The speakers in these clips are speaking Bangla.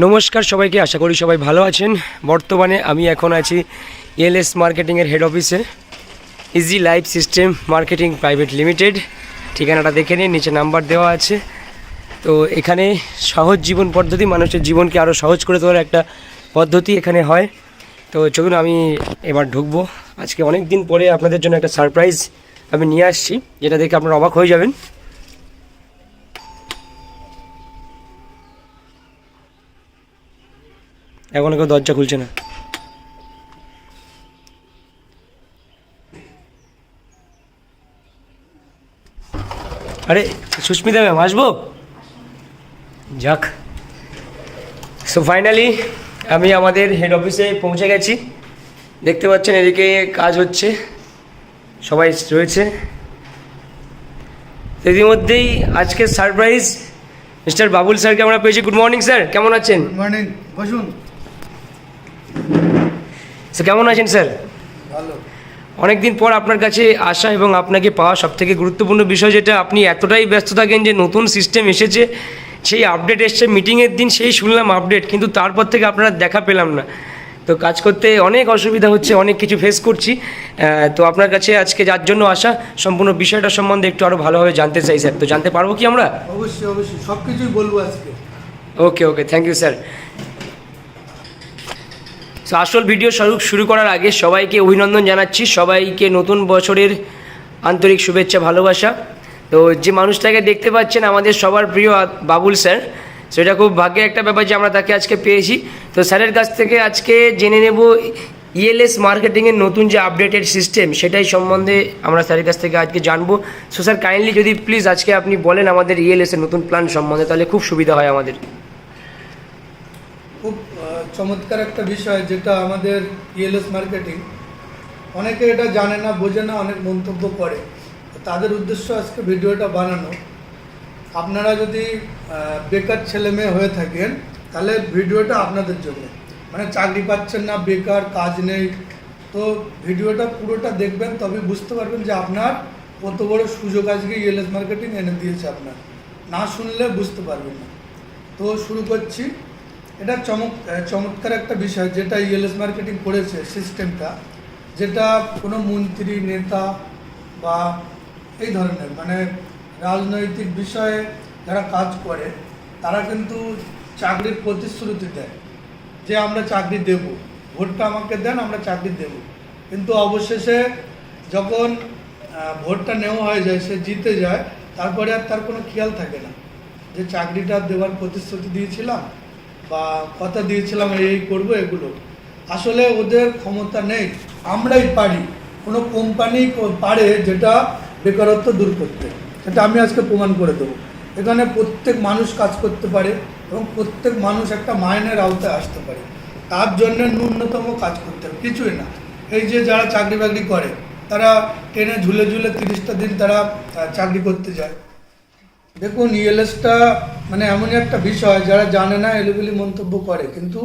নমস্কার সবাইকে, আশা করি সবাই ভালো আছেন। বর্তমানে আমি এখন আছি এলএস মার্কেটিংয়ের হেড অফিসে easy life system marketing private limited ঠিকানাটা দেখে নিন, নিচে নাম্বার দেওয়া আছে। তো এখানে সহজ জীবন পদ্ধতি, মানুষের জীবনকে আরও সহজ করে তোলার একটা পদ্ধতি এখানে হয়। তো চলুন আমি এবার ঢুকবো। আজকে অনেক দিন পরে আপনাদের জন্য একটা সারপ্রাইজ আমি নিয়ে আসছি, যেটা দেখে আপনারা অবাক হয়ে যাবেন। এখনও কেউ দরজা খুলছে না। আরে, সুস্মিতা ম্যাম, আসব? যাক। সো ফাইনালি আমি আমাদের হেড অফিসে পৌঁছে গেছি। দেখতে পাচ্ছেন এদিকে কাজ হচ্ছে। সবাই রয়েছে। ইতিমধ্যেই আজকের সারপ্রাইজ মিস্টার বাবুল স্যারকে আমরা পেয়েছি। গুড মর্নিং স্যার কেমন আছেন? গুড মর্নিং বসুন। স্যার কেমন আছেন স্যার? ভালো। অনেক দিন পর আপনার কাছে আসা এবং আপনাকে পাওয়া সব থেকে গুরুত্বপূর্ণ বিষয় যেটা আপনি এতটাই ব্যস্ত থাকেন যে নতুন সিস্টেম এসেছে সেই আপডেট এসছে মিটিংয়ের দিন সেই শুনলাম আপডেট কিন্তু তারপর থেকে আপনারা দেখা পেলাম না। তো কাজ করতে অনেক অসুবিধা হচ্ছে অনেক কিছু ফেস করছি। তো আপনার কাছে আজকে যার জন্য আসা সম্পূর্ণ বিষয়টা সম্বন্ধে একটু আরও ভালোভাবে জানতে চাই স্যার। তো জানতে পারব কি আমরা? অবশ্যই অবশ্যই। সব কিছুই বলব আজকে। Okay okay thank you sir আসল ভিডিও শুরু শুরু করার আগে সবাইকে অভিনন্দন জানাচ্ছি। সবাইকে নতুন বছরের আন্তরিক শুভেচ্ছা, ভালোবাসা। তো যে মানুষটাকে দেখতে পাচ্ছেন আমাদের সবার প্রিয় বাবুল স্যার, সেটা খুব ভাগ্যের একটা ব্যাপার যে আমরা তাকে আজকে পেয়েছি। তো স্যারের কাছ থেকে আজকে জেনে নেব ইএলএস মার্কেটিংয়ের নতুন যে আপডেটেড সিস্টেম সেটাই সম্বন্ধে আমরা স্যারের কাছ থেকে আজকে জানব। সো স্যার কাইন্ডলি যদি প্লিজ আজকে আপনি বলেন আমাদের ইএলএসের নতুন প্ল্যান সম্বন্ধে, তাহলে খুব সুবিধা হয় আমাদের। খুব চমৎকার একটা বিষয় যেটা আমাদের ইএলএস মার্কেটিং অনেকে এটা জানে না, বোঝে না, অনেক মন্তব্য করে। তাদের উদ্দেশ্য আজকে ভিডিওটা বানানো। আপনারা যদি বেকার ছেলে মেয়ে হয়ে থাকেন, তাহলে ভিডিওটা আপনাদের জন্য। মানে চাকরি পাচ্ছেন না, বেকার, কাজ নেই। তো ভিডিওটা পুরোটা দেখবেন, তবে বুঝতে পারবেন যে আপনার কত বড় সুযোগ আজকে ইএলএস মার্কেটিং এনে দিয়েছে আপনার। না শুনলে বুঝতে পারবেন না। তো শুরু করছি। এটা চমক চমৎকার একটা বিষয় যেটা ইএলএস মার্কেটিং করেছে সিস্টেমটা যেটা কোনো মন্ত্রী, নেতা বা এই ধরনের মানে রাজনৈতিক বিষয়ে যারা কাজ করে, তারা কিন্তু চাকরির প্রতিশ্রুতি দেয় যে আমরা চাকরি দেব। ভোটটা আমাকে দেন, আমরা চাকরি দেব। কিন্তু অবশেষে যখন ভোটটা নেওয়া হয়ে যায়, সে জিতে যায়, তারপরে আর তার কোনো খেয়াল থাকে না যে চাকরিটা দেওয়ার প্রতিশ্রুতি দিয়েছিলাম বা কথা দিয়েছিলাম, এই করব এগুলো। আসলে ওদের ক্ষমতা নেই। আমরাই পারি। কোনো কোম্পানি পারে যেটা বেকারত্ব দূর করতে। সেটা আমি আজকে প্রমাণ করে দেবো। এখানে প্রত্যেক মানুষ কাজ করতে পারে এবং প্রত্যেক মানুষ একটা মাইনের আওতায় আসতে পারে। তার জন্য ন্যূনতম কাজ করতে হবে। কিছুই না। এই যে যারা চাকরি বাকরি করে, তারা ট্রেনে ঝুলে ঝুলে তিরিশটা দিন তারা চাকরি করতে যায়। দেখুন ইএলএসটা মানে এমনই একটা বিষয়, যারা জানে না এলোবেলি মন্তব্য করে। কিন্তু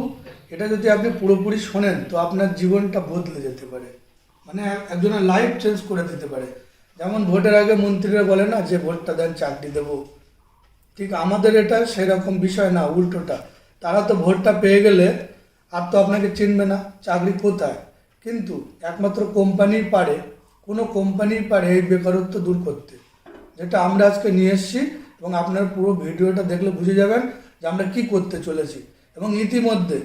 এটা যদি আপনি পুরোপুরি শোনেন, তো আপনার জীবনটা বদলে যেতে পারে। মানে একজনের লাইফ চেঞ্জ করে দিতে পারে। যেমন ভোটের আগে মন্ত্রীরা বলে না, যে ভোটটা দেন, চাকরি দেবো। ঠিক আমাদের এটা সেরকম বিষয় না, উল্টোটা। তারা তো ভোটটা পেয়ে গেলে আর তো আপনাকে চিনবে না, চাকরি কোথায়? কিন্তু একমাত্র কোম্পানি পারে, কোনো কোম্পানি পারে এই বেকারত্ব দূর করতে। যেটা আমরা আজকে নিয়ে এসেছি এবং আপনার পুরো ভিডিওটা দেখলে বুঝে যাবেন যে আমরা কি করতে চলেছি। এবং ইতিমধ্যে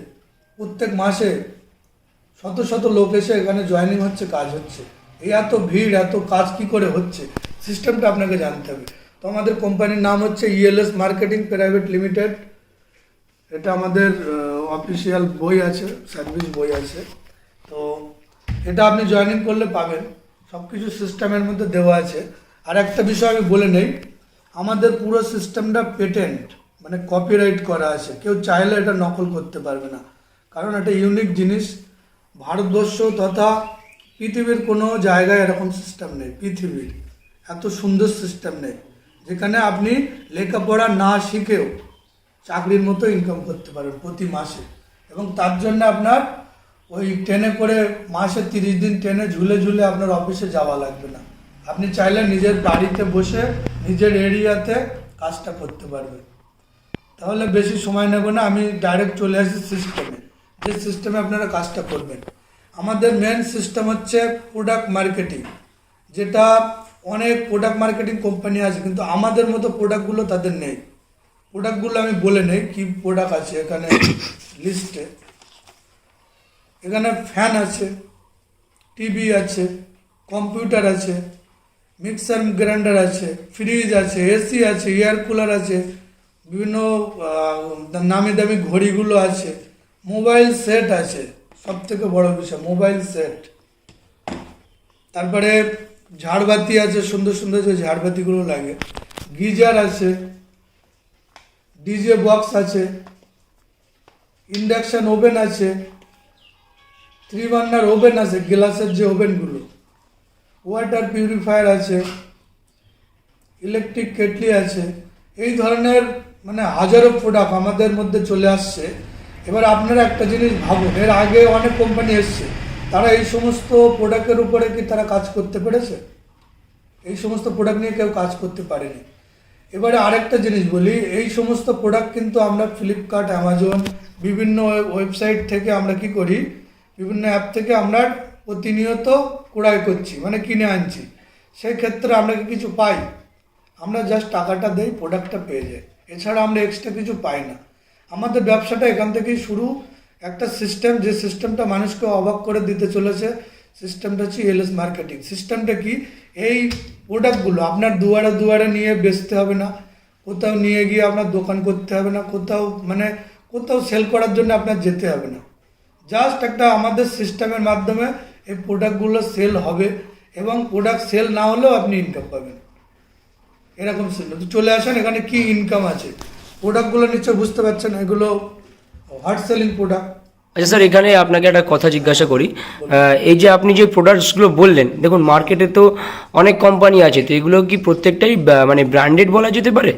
প্রত্যেক মাসে শত শত লোক এসে এখানে জয়েনিং হচ্ছে, কাজ হচ্ছে। এই এত ভিড়, এত কাজ কি করে হচ্ছে? সিস্টেমটা আপনাকে জানতে হবে। তো আমাদের কোম্পানির নাম হচ্ছে ইএলএস মার্কেটিং প্রাইভেট লিমিটেড এটা আমাদের অফিসিয়াল বই আছে সার্ভিস বই আছে। তো এটা আপনি জয়েনিং করলে পাবেন। সব কিছু সিস্টেমের মধ্যে দেওয়া আছে। আর একটা বিষয় আমি বলে নেই আমাদের পুরো সিস্টেমটা পেটেন্ট মানে কপিরাইট করা আছে। কেউ চাইলে এটা নকল করতে পারবে না। কারণ এটা ইউনিক জিনিস। ভারতবর্ষ তথা পৃথিবীর কোনো জায়গায় এরকম সিস্টেম নেই, পৃথিবীর। এত সুন্দর সিস্টেম নেই। যেখানে আপনি লেখাপড়া না শিখেও চাকরির মতো ইনকাম করতে পারবেন প্রতি মাসে। এবং তার জন্য আপনার ওই ট্রেনে করে মাসে তিরিশ দিন ট্রেনে ঝুলে ঝুলে আপনার অফিসে যাওয়া লাগবে না। আপনি চাইলে নিজের বাড়িতে বসে নিজের এরিয়াতে কাজটা করতে পারবে। তাহলে বেশি সময় নেব না, আমি ডাইরেক্ট চলে আসি সিস্টেমে যে সিস্টেমে আপনারা কাজটা করবেন। আমাদের মেন সিস্টেম হচ্ছে প্রোডাক্ট মার্কেটিং যেটা অনেক প্রোডাক্ট মার্কেটিং কোম্পানি আছে, কিন্তু আমাদের মতো প্রোডাক্টগুলো তাদের নেই। প্রোডাক্টগুলো আমি বলে নেই কি প্রোডাক্ট আছে এখানে লিস্টে এখানে ফ্যান আছে টিভি আছে কম্পিউটার আছে মিক্সার গ্রাইন্ডার আছে, ফ্রিজ আছে এসি আছে এয়ার কুলার আছে, বিভিন্ন নামি দামি ঘড়িগুলো আছে মোবাইল সেট আছে সব থেকে বড় বিষয় মোবাইল সেট তারপরে ঝাড়বাতি আছে, সুন্দর সুন্দর যে ঝাড়বাতিগুলো লাগে। গিজার আছে, ডিজে বক্স আছে, ইন্ডাকশান ওভেন আছে থ্রি বার্নার ওভেন আছে, গ্লাসের যে ওভেনগুলো। ওয়াটার পিউরিফায়ার আছে, ইলেকট্রিক কেটলি আছে, এই ধরনের মানে হাজারো প্রোডাক্ট আমাদের মধ্যে চলে আসছে। এবার আপনারা একটা জিনিস ভাবুন, এর আগে অনেক কোম্পানি এসছে, তারা এই সমস্ত প্রোডাক্টের উপরে কি তারা কাজ করতে পেরেছে? এই সমস্ত প্রোডাক্ট নিয়ে কেউ কাজ করতে পারেনি। এবারে আরেকটা জিনিস বলি, এই সমস্ত প্রোডাক্ট কিন্তু আমরা ফ্লিপকার্ট অ্যামাজন বিভিন্ন ওয়েবসাইট থেকে আমরা কি করি, বিভিন্ন অ্যাপ থেকে আমরা প্রতিনিয়ত ক্রয় করছি মানে কিনে আনছি। সেই ক্ষেত্রে আমরা কি কিছু পাই। আমরা জাস্ট টাকাটা দেই প্রোডাক্টটা পেয়ে যাই। এছাড়া আমরা এক্সট্রা কিছু পাই না। আমাদের ব্যবসাটা এখান থেকেই শুরু। একটা সিস্টেম যে সিস্টেমটা মানুষকে অবাক করে দিতে চলেছে সিস্টেমটা হচ্ছে এলএস মার্কেটিং সিস্টেমটা কি? এই প্রোডাক্টগুলো আপনার দুয়ারে দুয়ারে নিয়ে বেচতে হবে না। কোথাও নিয়ে গিয়ে আপনার দোকান করতে হবে না। কোথাও মানে কোথাও সেল করার জন্য আপনার যেতে হবে না। জাস্ট একটা আমাদের সিস্টেমের মাধ্যমে এই প্রোডাক্টগুলো সেল হবে এবং প্রোডাক্ট সেল না হলেও আপনি ইনকাম পাবেন। এরকম সিস্টেম তো চলে আসেন এখানে কি ইনকাম আছে? প্রোডাক্টগুলো নিশ্চয় বুঝতে পারছেন এগুলো হার্ড সেলিং প্রোডাক্ট আচ্ছা স্যার এখানে আপনাকে একটা কথা জিজ্ঞাসা করি। এই যে আপনি যে প্রোডাক্টসগুলো বললেন দেখুন মার্কেটে তো অনেক কোম্পানি আছে তো এগুলো কি প্রত্যেকটাই মানে ব্র্যান্ডেড বলা যেতে পারে?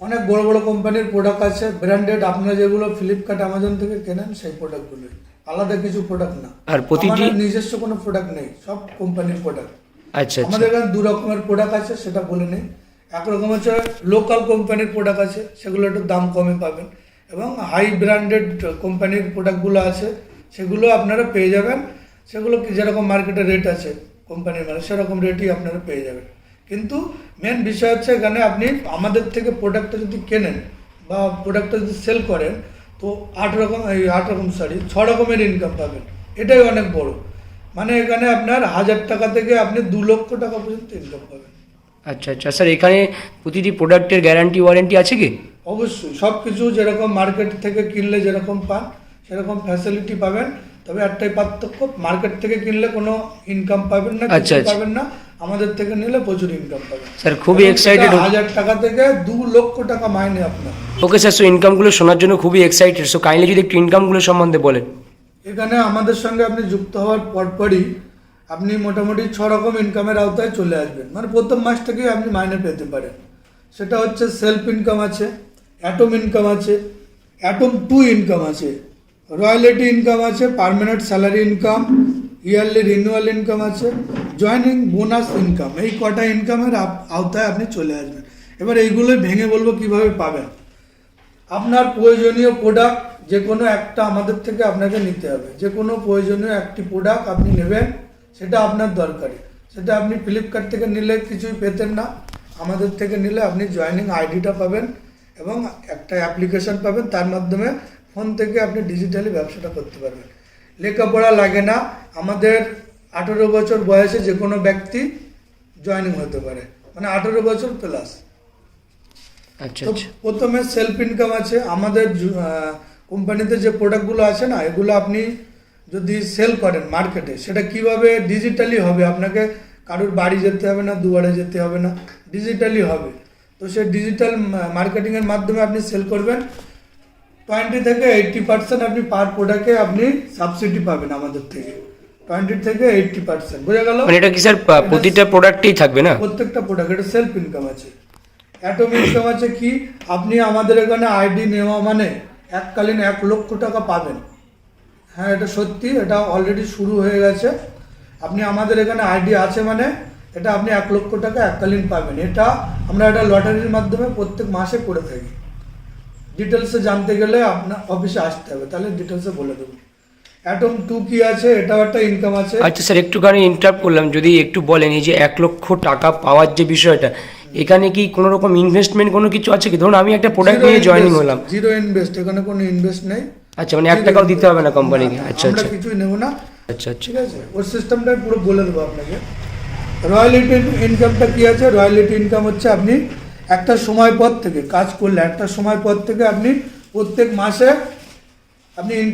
অনেক বড় বড় কোম্পানির প্রোডাক্ট আছে ব্র্যান্ডেড আপনারা যেগুলো ফ্লিপকার্ট অ্যামাজন থেকে কেনেন সেই প্রোডাক্টগুলো আলাদা কিছু প্রোডাক্ট না। আর প্রতিটি- নিজস্ব কোনো প্রোডাক্ট নেই সব কোম্পানির প্রোডাক্ট আচ্ছা আচ্ছা। আমাদের এখানে দু রকমের প্রোডাক্ট আছে সেটা বলে নেই। একরকম হচ্ছে লোকাল কোম্পানির প্রোডাক্ট আছে সেগুলো একটু দাম কমে পাবেন। এবং হাই ব্র্যান্ডেড কোম্পানির প্রোডাক্টগুলো আছে সেগুলো আপনারা পেয়ে যাবেন। সেগুলো যেরকম মার্কেটে রেট আছে কোম্পানির মানে সেরকম রেটই আপনারা পেয়ে যাবেন। কিন্তু মেন বিষয় হচ্ছে এখানে আপনি আমাদের থেকে প্রোডাক্টটা যদি কেনেন বা প্রোডাক্টটা যদি সেল করেন তো আট রকম এই আট রকম সরি ছ রকমের ইনকাম পাবেন। এটাই অনেক বড়। মানে এখানে আপনার হাজার টাকা থেকে আপনি দু লক্ষ টাকা পর্যন্ত ইনকাম পাবেন। আচ্ছা আচ্ছা। স্যার এখানে প্রতিটি প্রোডাক্টের গ্যারান্টি ওয়ারেন্টি আছে কি? অবশ্যই। সব কিছু যেরকম মার্কেট থেকে কিনলে যেরকম পান সেরকম ফ্যাসিলিটি পাবেন। তবে একটাই পার্থক্য মার্কেট থেকে কিনলে কোনো ইনকাম পাবেন না আচ্ছা, কিছু আচ্ছা। পাবেন না। আমাদের থেকে নিলে প্রচুর ইনকাম পাবে। স্যার খুবই এক্সাইটেড হাজার টাকা থেকে দু লক্ষ টাকা মাইনে আপনার। ওকে স্যার সো ইনকামগুলো শোনার জন্য খুবই এক্সাইটেড সো কাইন্ডলি যদি একটু ইনকামগুলো সম্বন্ধে বলেন। এখানে আমাদের সঙ্গে আপনি যুক্ত হওয়ার পরপরই আপনি মোটামুটি ছ রকম ইনকামের আওতায় চলে আসবেন। মানে প্রথম মাস থেকেই আপনি মাইনে পেতে পারেন। সেটা হচ্ছে সেলফ ইনকাম আছে অ্যাটম ইনকাম আছে অ্যাটম টু ইনকাম আছে রয়্যালিটি ইনকাম আছে permanent salary income yearly renewal income আছে জয়েনিং বোনাস ইনকাম এই কটা ইনকামের আওতায় আপনি চলে আসবেন। এবার এইগুলোই ভেঙে বলব কীভাবে পাবেন। আপনার প্রয়োজনীয় প্রোডাক্ট যে কোনো একটা আমাদের থেকে আপনাকে নিতে হবে। যে কোনো প্রয়োজনীয় একটি প্রোডাক্ট আপনি নেবেন, সেটা আপনার দরকারি। সেটা আপনি ফ্লিপকার্ট থেকে নিলে কিছুই পেতেন না। আমাদের থেকে নিলে আপনি জয়েনিং আইডিটা পাবেন এবং একটা অ্যাপ্লিকেশন পাবেন। তার মাধ্যমে ফোন থেকে আপনি ডিজিটালি ব্যবসাটা করতে পারবেন। লেখাপড়া লাগে না। আমাদের আঠেরো বছর বয়সে যে কোনো ব্যক্তি জয়েনিং হতে পারে। মানে আঠেরো বছর প্লাস আচ্ছা তো আচ্ছা। প্রথমে সেলফ ইনকাম আছে। আমাদের কোম্পানিতে যে প্রোডাক্টগুলো আছে না এগুলো আপনি যদি সেল করেন মার্কেটে সেটা কীভাবে ডিজিটালি হবে? আপনাকে কারোর বাড়ি যেতে হবে না দুয়ারে যেতে হবে না ডিজিটালি হবে। তো সে ডিজিটাল মার্কেটিংয়ের মাধ্যমে আপনি সেল করবেন। টোয়েন্টি থেকে এইট্টি পার্সেন্ট আপনি পার প্রোডাক্টে আপনি সাবসিডি পাবেন আমাদের থেকে। টোয়েন্টি থেকে এইট্টি পার্সেন্ট বোঝা গেল? মানে এটা কি স্যার প্রতিটা প্রোডাক্টেই থাকবে না? প্রত্যেকটা প্রোডাক্ট এটা সেলফ ইনকাম আছে। অ্যাটম ইনকাম আছে কি? আপনি আমাদের এখানে আইডি নেওয়া মানে এককালীন এক লক্ষ টাকা পাবেন। হ্যাঁ এটা সত্যি এটা অলরেডি শুরু হয়ে গেছে। আপনি আমাদের এখানে আইডি আছে মানে এটা আপনি এক লক্ষ টাকা এককালীন পাবেন। এটা আমরা একটা লটারির মাধ্যমে প্রত্যেক মাসে করে থাকি। ডিটেলসে জানতে গেলে আপনার অফিসে আসতে হবে। তাহলে ডিটেলসে বলে দেবো। অ্যাটম টু কি আছে? এটাও একটা ইনকাম আছে। আচ্ছা স্যার একটুখানি ইন্টারাপ্ট করলাম। যদি একটু বলেন এই যে এক লক্ষ টাকা পাওয়ার যে বিষয়টা এখানে কি কোনো রকম ইনভেস্টমেন্ট কোনো কিছু আছে কি? ধরুন আমি একটা প্রোডাক্ট নিয়ে জয়েনিং হলাম। জিরো ইনভেস্ট এখানে কোনো ইনভেস্ট নেই। আচ্ছা মানে এক টাকাও দিতে হবে না কোম্পানিকে আচ্ছা আমরা আচ্ছা। কিছুই নেব না। আচ্ছা আচ্ছা। ঠিক আছে? ওর সিস্টেমটাই পুরো বলে দেবো আপনাকে। রয়্যালিটি ইনকামটা কি আছে? রয়্যালিটি ইনকাম হচ্ছে আপনি একটা সময় পর থেকে কাজ করলে একটা সময় পর থেকে আপনি প্রত্যেক মাসে আপনি ইনকাম